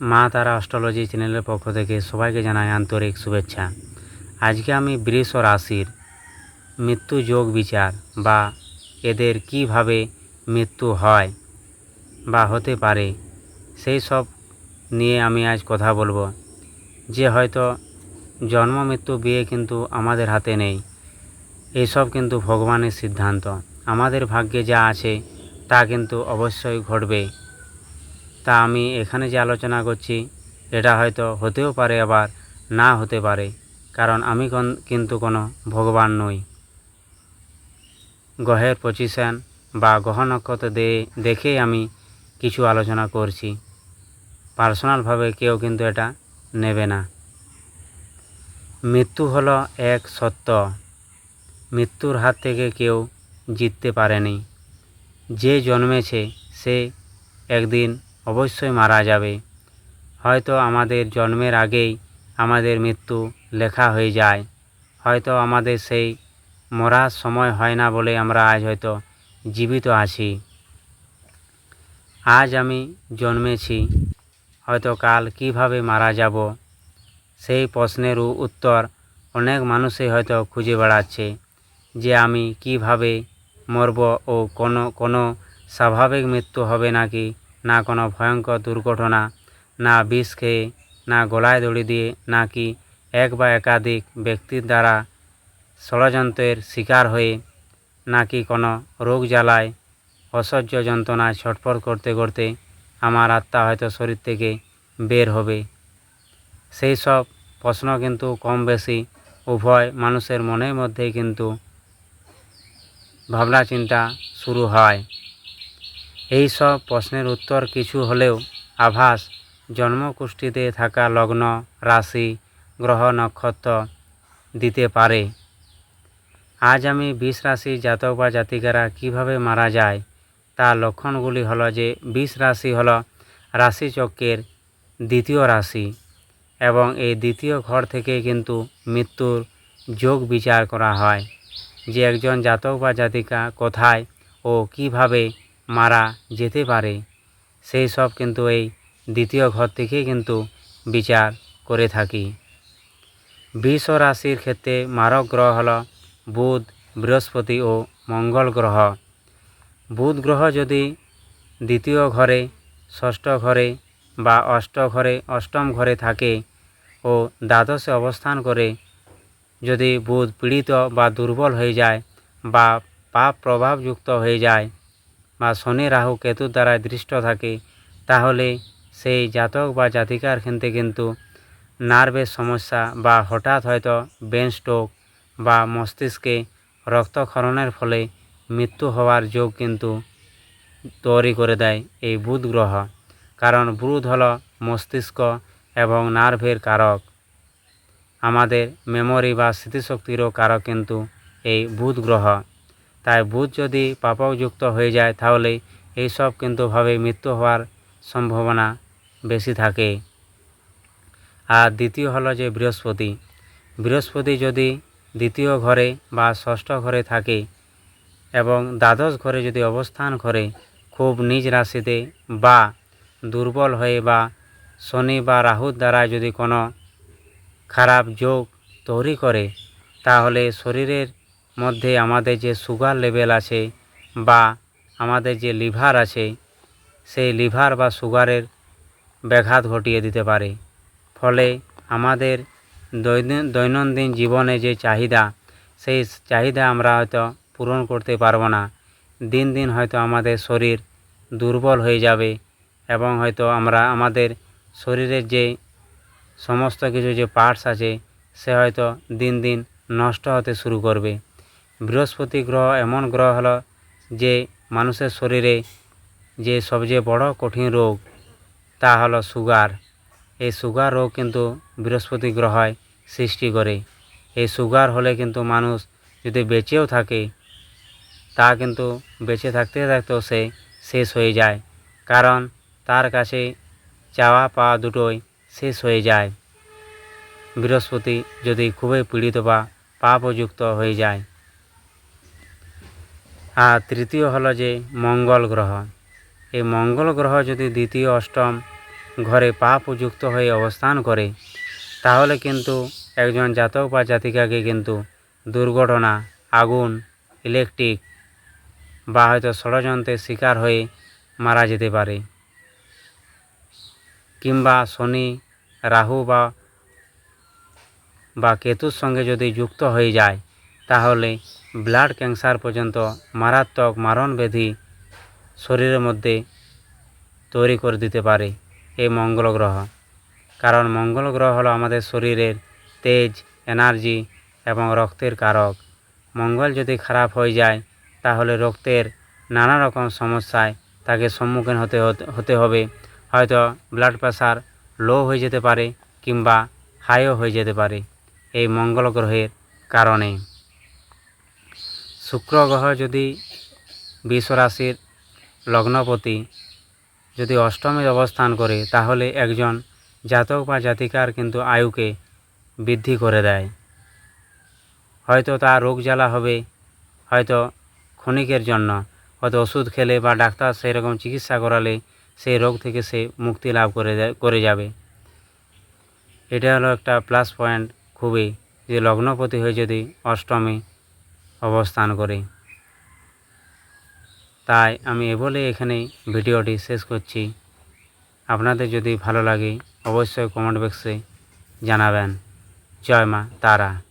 মা তারা অস্ট্রোলজি চ্যানেলের পক্ষ থেকে সবাইকে জানাই আন্তরিক শুভেচ্ছা। আজকে আমি বৃষ রাশির মৃত্যু যোগ বিচার বা এদের কীভাবে মৃত্যু হয় বা হতে পারে সেই সব নিয়ে আমি আজ কথা বলব। যে হয়তো জন্ম মৃত্যু বিয়ে কিন্তু আমাদের হাতে নেই এইসব কিন্তু ভগবানের সিদ্ধান্ত। আমাদের ভাগ্যে যা আছে তা কিন্তু অবশ্যই ঘটবে। তা আমি এখানে যে আলোচনা করছি, এটা হয়তো হতেও পারে আবার না হতে পারে, কারণ আমি কিন্তু কোনো ভগবান নই। গ্রহের পজিশন বা গ্রহ নক্ষত্র দেখেই আমি কিছু আলোচনা করছি। পার্সোনালভাবে কেউ কিন্তু এটা নেবে না। মৃত্যু হলো এক সত্য। মৃত্যুর হাত থেকে কেউ জিততে পারেনি। যে জন্মেছে সে একদিন অবশ্যই মারা যাবে। হয়তো আমাদের জন্মের আগেই আমাদের মৃত্যু লেখা হয়ে যায়। হয়তো আমাদের সেই মরার সময় হয় না বলে আমরা আজ হয়তো জীবিত আছি। আজ আমি জন্মেছি। হয়তো কাল কীভাবে মারা যাব? সেই প্রশ্নের উত্তর অনেক মানুষই হয়তো খুঁজে বেড়াচ্ছে যে আমি কীভাবে মরব ও কোনো কোনো স্বাভাবিক মৃত্যু হবে নাকি না কোনো ভয়ঙ্কর দুর্ঘটনা, না বিষ খেয়ে না গলায় দড়ি দিয়ে, নাকি এক বা একাধিক ব্যক্তির দ্বারা ষড়যন্ত্রের শিকার হয়ে, নাকি কোনো রোগ জ্বালায়, অসহ্য যন্ত্রণায় ছটফট করতে করতে আমার আত্মা হয়তো শরীর থেকে বের হবে। সেই সব প্রশ্ন কিন্তু কম বেশি উভয় মানুষের মনের মধ্যেই কিন্তু ভাবনা চিন্তা শুরু হয়। এই সব প্রশ্নের উত্তর কিছু হলেও আভাস জন্মকুষ্ঠিতে থাকা লগ্ন, রাশি, গ্রহ, নক্ষত্র দিতে পারে। আজ আমি বিষ রাশি জাতক বা জাতিকারা কীভাবে মারা যায় তার লক্ষণগুলি হলো যে বিষ রাশি হলো রাশিচক্রের দ্বিতীয় রাশি এবং এই দ্বিতীয় ঘর থেকে কিন্তু মৃত্যুর যোগ বিচার করা হয়। যে একজন জাতক বা জাতিকা কোথায় ও কীভাবে মারা যেতে পারে। সেই সব কিন্তু এই দ্বিতীয় ঘর থেকেই কিন্তু বিচার করে থাকি। বৃষ রাশির ক্ষেত্রে মারক গ্রহ হল বুধ, বৃহস্পতি ও মঙ্গল গ্রহ। বুধ গ্রহ যদি দ্বিতীয় ঘরে, ষষ্ঠ ঘরে বা অষ্ট ঘরে, অষ্টম ঘরে থাকে ও দ্বাদশে অবস্থান করে, যদি বুধ পীড়িত বা দুর্বল হয়ে যায় বা পাপ প্রভাবযুক্ত হয়ে যায় বা শনি রাহু কেতুর দ্বারা দৃষ্ট থাকে, তাহলে সেই জাতক বা জাতিকার ক্ষেত্রে কিন্তু নার্ভের সমস্যা বা হঠাৎ হয়তো ব্রেন স্ট্রোক বা মস্তিষ্কে রক্তক্ষরণের ফলে মৃত্যু হওয়ার যোগ কিন্তু তৈরি করে দেয় এই বুধ গ্রহ। কারণ বুধ হল মস্তিষ্ক এবং নার্ভের কারক। আমাদের মেমোরি বা স্মৃতিশক্তিরও কারক কিন্তু এই বুধ গ্রহ। তাই বুধ যদি পাপযুক্ত হয়ে যায়, তাহলে এইসব কিন্তু ভাবে মৃত্যু হওয়ার সম্ভাবনা বেশি থাকে। আর দ্বিতীয় হলো যে বৃহস্পতি। বৃহস্পতি যদি দ্বিতীয় ঘরে বা ষষ্ঠ ঘরে থাকে এবং দ্বাদশ ঘরে যদি অবস্থান করে, খুব নিজ রাশিতে বা দুর্বল হয়ে বা শনি বা রাহুর দ্বারা যদি কোনো খারাপ যোগ তৈরি করে, তাহলে শরীরের মধ্যে আমাদের যে সুগার লেভেল আছে বা আমাদের যে লিভার আছে, সেই লিভার বা সুগারের ব্যাঘাত ঘটিয়ে দিতে পারে। ফলে আমাদের দৈনন্দিন জীবনে যে চাহিদা, সেই চাহিদা আমরা হয়তো পূরণ করতে পারব না। দিন দিন হয়তো আমাদের শরীর দুর্বল হয়ে যাবে এবং হয়তো আমরা, আমাদের শরীরের যে সমস্ত কিছু যে পার্টস আছে, সে হয়তো দিন দিন নষ্ট হতে শুরু করবে। বৃহস্পতি গ্রহ এমন গ্রহ হলো যে মানুষের শরীরে যে সবচেয়ে বড় কঠিন রোগ, তা হলো সুগার। এই সুগার রোগ কিন্তু বৃহস্পতি গ্রহে সৃষ্টি করে। এই সুগার হলে কিন্তু মানুষ যদি বেঁচেও থাকে, তা কিন্তু বেঁচে থাকতে থাকতেও সে শেষ হয়ে যায়। কারণ তার কাছে চাওয়া পাওয়া দুটোই শেষ হয়ে যায়। বৃহস্পতি যদি খুবই পীড়িত বা পাপযুক্ত হয়ে যায় আর তৃতীয় হলো যে মঙ্গল গ্রহ। এই মঙ্গল গ্রহ যদি দ্বিতীয় অষ্টম ঘরে পাপ যুক্ত হয়ে অবস্থান করে, তাহলে কিন্তু একজন জাতক বা জাতিকাকে কিন্তু দুর্ঘটনা, আগুন, ইলেকট্রিক বা হয়তো ষড়যন্ত্রের শিকার হয়ে মারা যেতে পারে। কিংবা শনি, রাহু বা বা কেতুর সঙ্গে যদি যুক্ত হয়ে যায়, তাহলে ব্লাড ক্যান্সার পর্যন্ত মারাত্মক মারণ ব্যাধি শরীরের মধ্যে তৈরি করে দিতে পারে এই মঙ্গল গ্রহ কারণ মঙ্গল গ্রহ হলো আমাদের শরীরের তেজ, এনার্জি এবং রক্তের কারক। মঙ্গল যদি খারাপ হয়ে যায়, তাহলে রক্তের নানা রকম সমস্যায় তাকে সম্মুখীন হতে হতে- হবে। হয়তো ব্লাড প্রেশার লো হয়ে যেতে পারে কিংবা হাইও হয়ে যেতে পারে এই মঙ্গল গ্রহের কারণে। শুক্র গ্রহ যদি বিশ্বরাশির লগ্নপতি যদি অষ্টমে অবস্থান করে, তাহলে একজন জাতক বা জাতিকার কিন্তু আয়ুকে বৃদ্ধি করে দেয়। হয়তো তার রোগ জ্বালা হবে, হয়তো ক্ষণিকের জন্য, হয়তো ওষুধ খেলে বা ডাক্তার সেই রকম চিকিৎসা করালে সেই রোগ থেকে সে মুক্তি লাভ করে করে যাবে। এটা হলো একটা প্লাস পয়েন্ট খুবই যে লগ্নপতি হয়ে যদি অষ্টমে অবস্থান করে। তাই আমি এ বলে এখানে ভিডিওটি শেষ করছি। আপনাদের যদি ভালো লাগে, অবশ্যই কমেন্ট বক্সে জানাবেন। জয় মা, তারা।